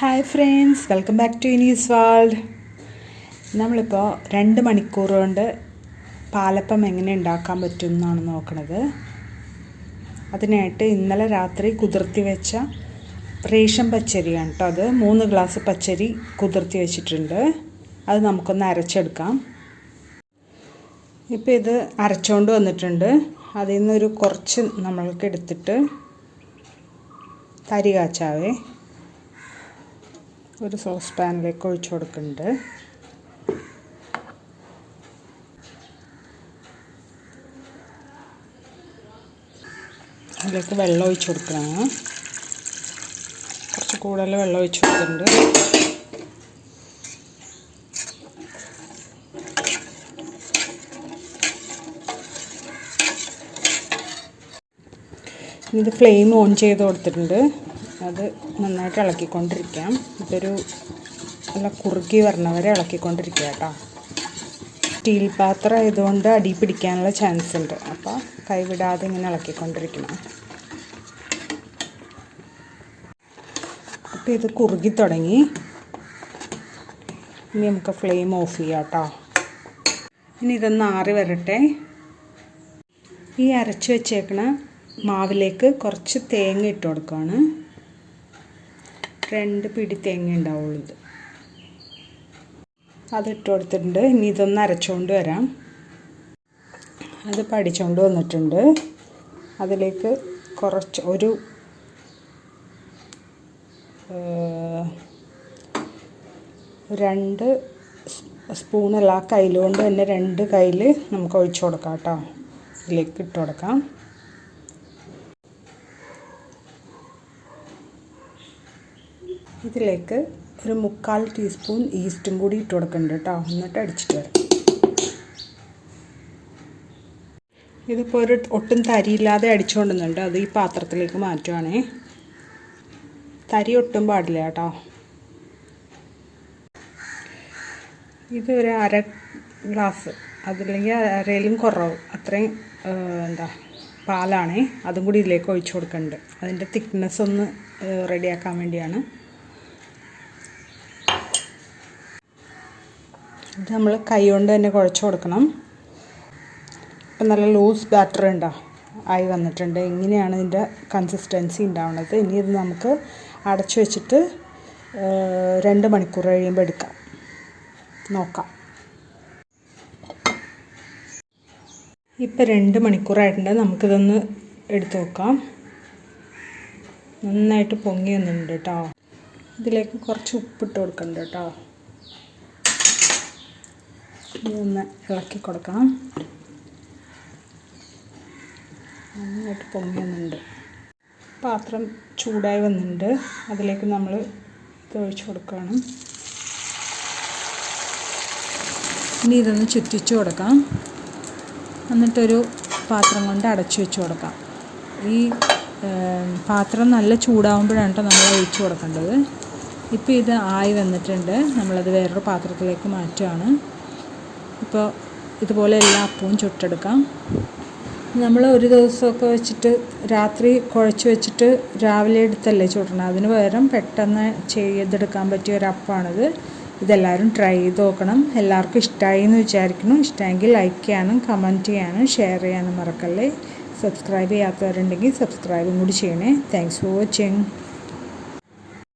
Hi friends welcome back to ഇനീസ് world നമ്മളിപ്പോൾ രണ്ട് മണിക്കൂർ കൊണ്ട് പാലപ്പം എങ്ങനെ ഉണ്ടാക്കാൻ പറ്റും എന്നാണ് നോക്കണത്. അതിനായിട്ട് ഇന്നലെ രാത്രി കുതിർത്തി വെച്ച റേഷൻ പച്ചരിയാണ് കേട്ടോ അത്. മൂന്ന് ഗ്ലാസ് പച്ചരി കുതിർത്തി വെച്ചിട്ടുണ്ട്. അത് നമുക്കൊന്ന് അരച്ചെടുക്കാം. ഇപ്പോൾ ഇത് അരച്ചുകൊണ്ട് വന്നിട്ടുണ്ട്. അതിൽ നിന്നൊരു കുറച്ച് നമ്മൾക്ക് എടുത്തിട്ട് തരി കാച്ചാവേ ഒരു സോസ് പാനിലേക്ക് ഒഴിച്ചു കൊടുക്കുന്നുണ്ട്. അതിലേക്ക് വെള്ളം ഒഴിച്ചു കൊടുക്കണം. കുറച്ച് കൂടുതൽ വെള്ളം ഒഴിച്ചു കൊടുക്കുന്നുണ്ട്. ഇത് ഫ്ലെയിം ഓൺ ചെയ്ത് കൊടുത്തിട്ടുണ്ട്. അത് നന്നായിട്ട് ഇളക്കിക്കൊണ്ടിരിക്കാം. ഇതൊരു നല്ല കുറുക്കി വരണവരെ ഇളക്കിക്കൊണ്ടിരിക്കുക കേട്ടോ. സ്റ്റീൽ പാത്രം ആയതുകൊണ്ട് അടി പിടിക്കാനുള്ള ചാൻസ് ഉണ്ട്. അപ്പോൾ കൈവിടാതെ ഇങ്ങനെ ഇളക്കിക്കൊണ്ടിരിക്കണം. അപ്പോൾ ഇത് കുറുകി തുടങ്ങി. ഇനി നമുക്ക് ഫ്ലെയിം ഓഫ് ചെയ്യാം കേട്ടോ. ഇനി ഇതൊന്ന് ആറി വരട്ടെ. ഈ അരച്ച് വെച്ചേക്കണ മാവിലേക്ക് കുറച്ച് തേങ്ങ ഇട്ട് കൊടുക്കുകയാണ് രണ്ട് പിടി തേങ്ങ ഉണ്ടാവുള്ളൂ ഇത്. അതിട്ട് കൊടുത്തിട്ടുണ്ട് ഇനി ഇതൊന്ന് അരച്ചുകൊണ്ട് വരാം. അത് പഠിച്ചുകൊണ്ട് വന്നിട്ടുണ്ട്. അതിലേക്ക് കുറച്ച് ഒരു രണ്ട് സ്പൂണല്ല ആ കയ്യിൽ കൊണ്ട് തന്നെ രണ്ട് കയ്യിൽ നമുക്ക് ഒഴിച്ചു കൊടുക്കാം കേട്ടോ. ഇതിലേക്ക് ഇട്ട് കൊടുക്കാം. ഇതിലേക്ക് ഒരു മുക്കാൽ ടീസ്പൂൺ ഈസ്റ്റും കൂടി ഇട്ട് കൊടുക്കുന്നുണ്ട് കേട്ടോ എന്നിട്ട് അടിച്ചിട്ട് വരാം. ഇതിപ്പോൾ ഒരു ഒട്ടും തരിയില്ലാതെ അടിച്ചുകൊണ്ടുന്നുണ്ട് അത് ഈ പാത്രത്തിലേക്ക് മാറ്റുവാണേ. തരി ഒട്ടും പാടില്ല കേട്ടോ ഇത് ഒരു അര ഗ്ലാസ് അതില്ലെങ്കിൽ അരയിലും കുറവ്. അത്രയും എന്താ പാലാണേ. അതും കൂടി ഇതിലേക്ക് ഒഴിച്ചു കൊടുക്കുന്നുണ്ട് അതിന്റെ തിക്നെസ് ഒന്ന് റെഡിയാക്കാൻ വേണ്ടിയാണ്. ഇത് നമ്മൾ കൈ കൊണ്ട് തന്നെ കുഴച്ച് കൊടുക്കണം. ഇപ്പം നല്ല ലൂസ് ബാറ്റർ ഉണ്ടോ ആയി വന്നിട്ടുണ്ട്. ഇങ്ങനെയാണ് ഇതിന്റെ കൺസിസ്റ്റൻസി ഉണ്ടാവുന്നത്. ഇനി ഇത് നമുക്ക് അടച്ചു വെച്ചിട്ട് രണ്ട് മണിക്കൂർ കഴിയുമ്പോൾ എടുക്കാം. നോക്കാം. ഇപ്പം രണ്ട് മണിക്കൂറായിട്ടുണ്ട്. നമുക്കിതൊന്ന് എടുത്തു നോക്കാം നന്നായിട്ട് പൊങ്ങി വന്നിട്ടുണ്ട് കേട്ടോ ഇതിലേക്ക് കുറച്ച് ഉപ്പിട്ട് കൊടുക്കണ്ട കേട്ടോ ഇതൊന്ന് ഇളക്കി കൊടുക്കണം. നന്നായിട്ട് പൊങ്ങി വന്നിട്ടുണ്ട് പാത്രം ചൂടായി വന്നിട്ടുണ്ട്. അതിലേക്ക് നമ്മൾ ഇത് ഒഴിച്ചു കൊടുക്കണം. ഇനി ഇതൊന്ന് ചുറ്റിച്ചു കൊടുക്കാം. എന്നിട്ടൊരു പാത്രം കൊണ്ട് അടച്ചു വെച്ച് കൊടുക്കാം. ഈ പാത്രം നല്ല ചൂടാവുമ്പോഴാണ് കേട്ടോ നമ്മൾ ഒഴിച്ചു കൊടുക്കേണ്ടത്. ഇപ്പോൾ ഇത് ആയി വന്നിട്ടുണ്ട്. നമ്മളത് വേറൊരു പാത്രത്തിലേക്ക് മാറ്റുകയാണ് ഇപ്പോൾ ഇതുപോലെ എല്ലാ അപ്പവും ചുട്ടെടുക്കാം. നമ്മൾ ഒരു ദിവസമൊക്കെ വെച്ചിട്ട് രാത്രി കുഴച്ച് വെച്ചിട്ട് രാവിലെ എടുത്തല്ലേ ചുടണം അതിന് പകരം പെട്ടെന്ന് ചെയ്തെടുക്കാൻ പറ്റിയ ഒരു അപ്പമാണിത് ഇതെല്ലാവരും ട്രൈ ചെയ്ത് നോക്കണം. എല്ലാവർക്കും ഇഷ്ടമായി എന്ന് വിചാരിക്കണം ഇഷ്ടമെങ്കിൽ ലൈക്ക് ചെയ്യാനും കമന്റ് ചെയ്യാനും ഷെയർ ചെയ്യാനും മറക്കല്ലേ? സബ്സ്ക്രൈബ് ചെയ്യാത്തവരുണ്ടെങ്കിൽ സബ്സ്ക്രൈബും കൂടി ചെയ്യണേ. Thanks for watching.